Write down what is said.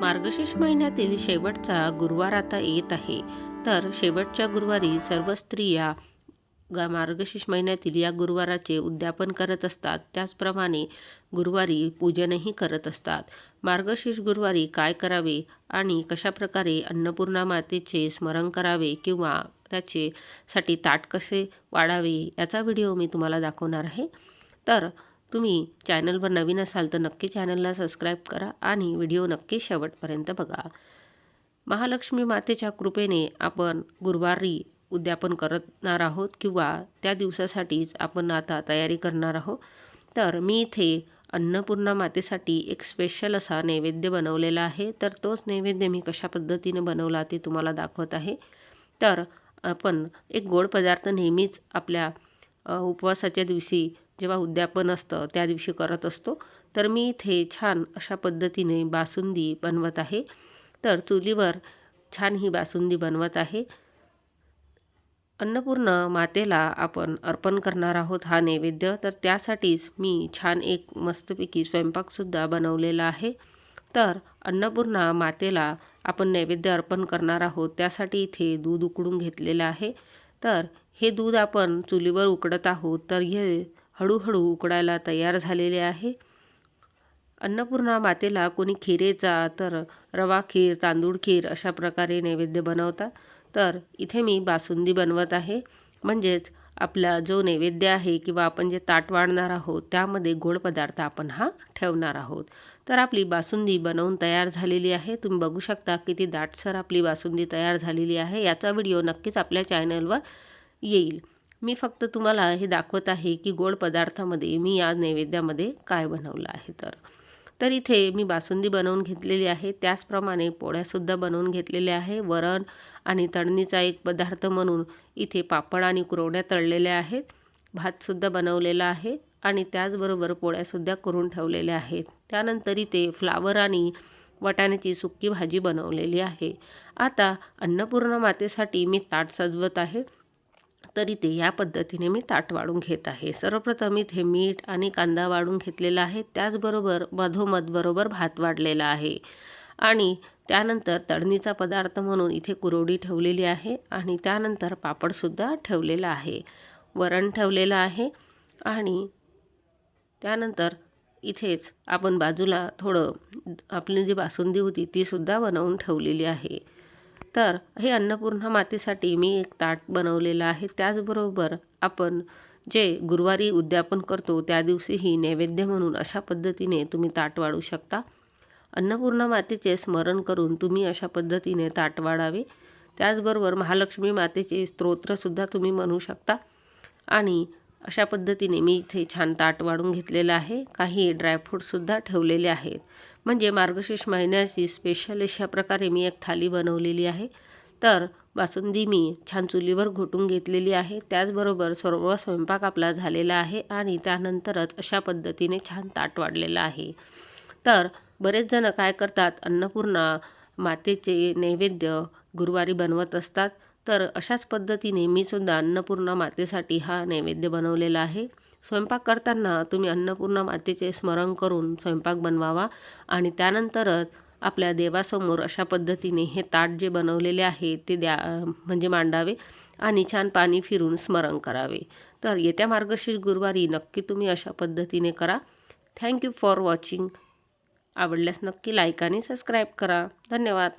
मार्गशीर्ष महिन्यातील शेवटचा गुरुवार आता येत आहे. तर शेवटच्या गुरुवारी सर्व स्त्रिया गा मार्गशीर्ष महिन्यातील या गुरुवाराचे उद्यापन करत असतात. त्याचप्रमाणे गुरुवारी पूजनही करत असतात. मार्गशीर्ष गुरुवारी काय करावे आणि कशाप्रकारे अन्नपूर्णा मातेचे स्मरण करावे किंवा त्याचे साठी ताट कसे वाढावे याचा व्हिडिओ मी तुम्हाला दाखवणार आहे. तर तुम्ही चॅनलवर नवीन असाल तर नक्की चॅनलला सबस्क्राईब करा आणि व्हिडिओ नक्की शेवटपर्यंत बघा. महालक्ष्मी मातेच्या कृपेने आपण गुरुवारी उद्यापन करणार आहोत किंवा त्या दिवसासाठीच आपण आता तयारी करणार आहोत. तर मी इथे अन्नपूर्णा मातेसाठी एक स्पेशल असा नैवेद्य बनवलेला आहे. तर तोच नैवेद्य मी कशा पद्धतीने बनवला ते तुम्हाला दाखवत आहे. तर आपण एक गोड पदार्थ नेहमीच आपल्या उपवासाच्या दिवशी जेव्हा उद्यापन असतं त्या दिवशी करत असतो. तर मी इथे छान अशा पद्धतीने बासुंदी बनवत आहे. तर चुलीवर छान ही बासुंदी बनवत आहे. अन्नपूर्ण मातेला आपण अर्पण करणार आहोत हा नैवेद्य. तर त्यासाठीच मी छान एक मस्तपैकी स्वयंपाकसुद्धा बनवलेला आहे. तर अन्नपूर्णा मातेला आपण नैवेद्य अर्पण करणार आहोत. त्यासाठी इथे दूध उकडून घेतलेलं आहे. तर हे दूध आपण चुलीवर उकडत आहोत. तर हे हळूहळू उकडायला तयार झालेले आहे. अन्नपूर्णा मातेला कोणी खिरेचा तर रवा खीर तांदूळ खीर अशा प्रकारे नैवेद्य बनवतात. तर इथे मी बासुंदी बनवत आहे. म्हणजेच आपला जो नैवेद्य आहे किंवा आपण जे ताट वाढणार आहोत त्यामध्ये गोड पदार्थ आपण हा ठेवणार आहोत. तर आपली बासुंदी बनवून तयार झालेली आहे. तुम्ही बघू शकता किती दाटसर आपली बासुंदी तयार झालेली आहे. याचा व्हिडिओ नक्कीच आपल्या चॅनलवर येईल. मी फक्त तुम्हाला हे दाखवत आहे की गोड पदार्थामध्ये मी या नैवेद्यामध्ये काय बनवलं आहे तर. तर इथे मी बासुंदी बनवून घेतलेली आहे. त्याचप्रमाणे पोळ्यासुद्धा बनवून घेतलेल्या आहे. वरण आणि तळणीचा एक पदार्थ म्हणून इथे पापड आणि कुरवड्या तळलेल्या आहेत. भातसुद्धा बनवलेला आहे आणि त्याचबरोबर पोळ्यासुद्धा करून ठेवलेल्या आहेत. त्यानंतर इथे फ्लावर आणि वटाण्याची सुक्की भाजी बनवलेली आहे. आता अन्नपूर्णा मातेसाठी मी ताट सजवत आहे. तर इथे या पद्धतीने मी ताट वाढून घेत आहे. सर्वप्रथम इथे मीठ आणि कांदा वाढून घेतलेला आहे. त्याचबरोबर मधोमध बरोबर भात वाढलेला आहे. आणि त्यानंतर तळणीचा पदार्थ म्हणून इथे कुरवडी ठेवलेली आहे आणि त्यानंतर पापडसुद्धा ठेवलेला आहे. वरण ठेवलेलं आहे आणि त्यानंतर इथेच आपण बाजूला थोडं आपली जी बासुंदी होती तीसुद्धा बनवून ठेवलेली आहे. तर हे अन्नपूर्णा मातेसाठी मी एक ताट बनवलेलं आहे. त्याचबरोबर आपण जे गुरुवारी उद्यापन करतो त्या दिवशीही नैवेद्य म्हणून अशा पद्धतीने तुम्ही ताट वाढू शकता. अन्नपूर्णा मातेचे स्मरण करून तुम्ही अशा पद्धतीने ताट वाढावे. त्याचबरोबर महालक्ष्मी मातेचे स्तोत्रसुद्धा तुम्ही म्हणू शकता. आणि अशा पद्धतीने मी इथे छान ताट वाढून घेतलेलं आहे. काही ड्रायफ्रूटसुद्धा ठेवलेले आहेत. म्हणजे मार्गशीर्ष महिन्याची स्पेशल अशा प्रकारे मी एक थाली बनवलेली आहे. तर बासुंदी मी छान चुलीवर घोटून घेतलेली आहे. त्याचबरोबर सर्व स्वयंपाक आपला झालेला आहे आणि त्यानंतरच अशा पद्धतीने छान ताट वाढलेलं आहे. तर बरेच जण काय करतात अन्नपूर्णा मातेचे नैवेद्य गुरुवारी बनवत असतात. तर अशाच पद्धतीने मी सुद्धा अन्नपूर्णा मातेसाठी हा नैवेद्य बनवलेला आहे. स्वयंपाक करताना तुम्ही अन्नपूर्णा मातेचे स्मरण करून स्वयंपाक बनवावा आणि त्यानंतरच आपल्या देवासमोर अशा पद्धतीने हे ताट जे बनवलेले आहे ते द्या म्हणजे मांडावे आणि छान पाणी फिरून स्मरण करावे. तर येत्या मार्गशीर्ष गुरुवारी नक्की तुम्ही अशा पद्धतीने करा. थँक्यू फॉर वॉचिंग आवडल्यास नक्की लाईक आणि सबस्क्राईब करा. धन्यवाद.